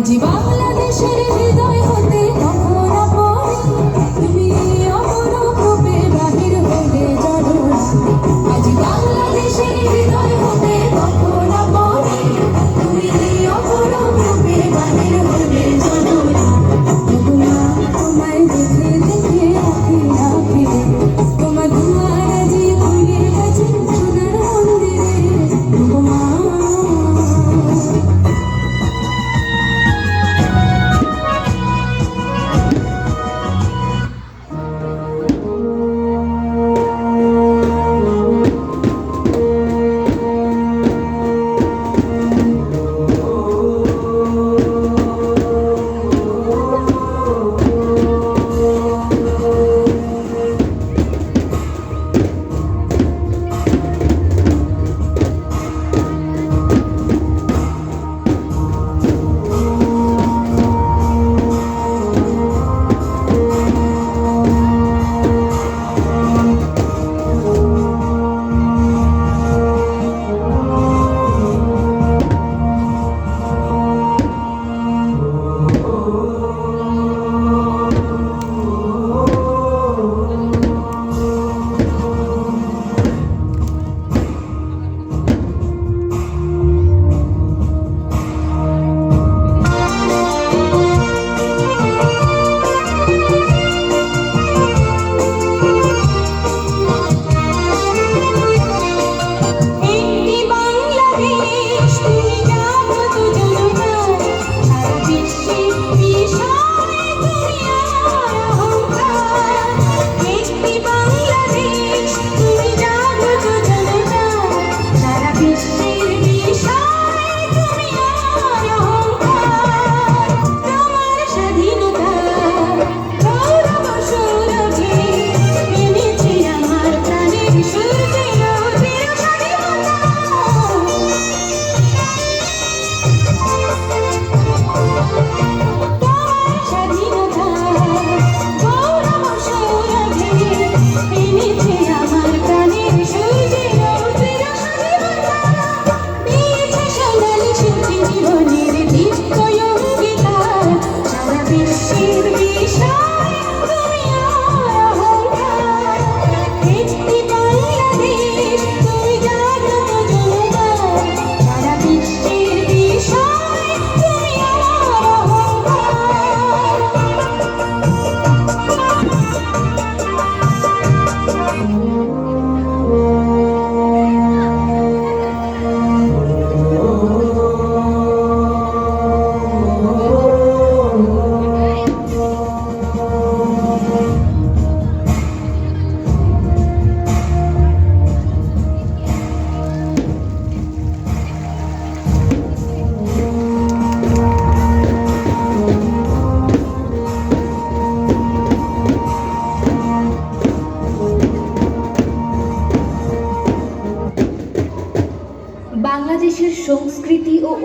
আজ বাংলাদেশের হৃদয়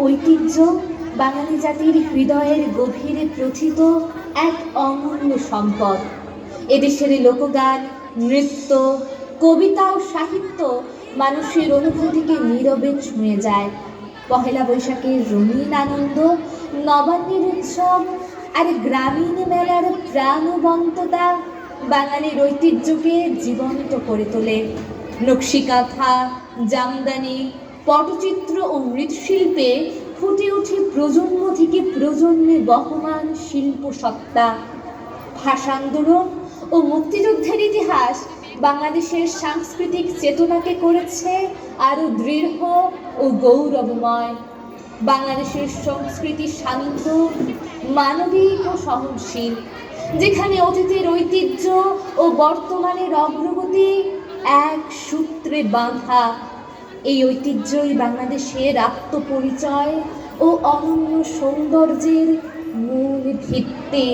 ঐতিহ্য, বাঙালি জাতির হৃদয়ের গভীরে প্রথিত এক অমূল্য সম্পদ। এদেশের লোকগান, নৃত্য, কবিতা ও সাহিত্য মানুষের অনুভূতিকে নীরবে ছুঁয়ে যায়। পহেলা বৈশাখের রঙিন আনন্দ, নবান্নের উৎসব আর গ্রামীণ মেলার প্রাণবন্ততা বাঙালির ঐতিহ্যকে জীবন্ত করে তোলে। নকশিকাঁথা, জামদানি পটচিত্র ও মৃৎশিল্পে ফুটে ওঠে প্রজন্ম থেকে প্রজন্মে বহমান শিল্প সত্তা। ভাষা আন্দোলন ও মুক্তিযুদ্ধের ইতিহাস বাংলাদেশের সাংস্কৃতিক চেতনাকে করেছে আরও দৃঢ় ও গৌরবময়। বাংলাদেশের সংস্কৃতি শান্ত মানবিক ও সহনশীল, যেখানে অতীতের ঐতিহ্য ও বর্তমানের অগ্রগতি এক সূত্রে বাঁধা। এই ঐতিহ্যই বাংলাদেশের আত্মপরিচয় ও অনন্য সৌন্দর্যের মূল ভিত্তি।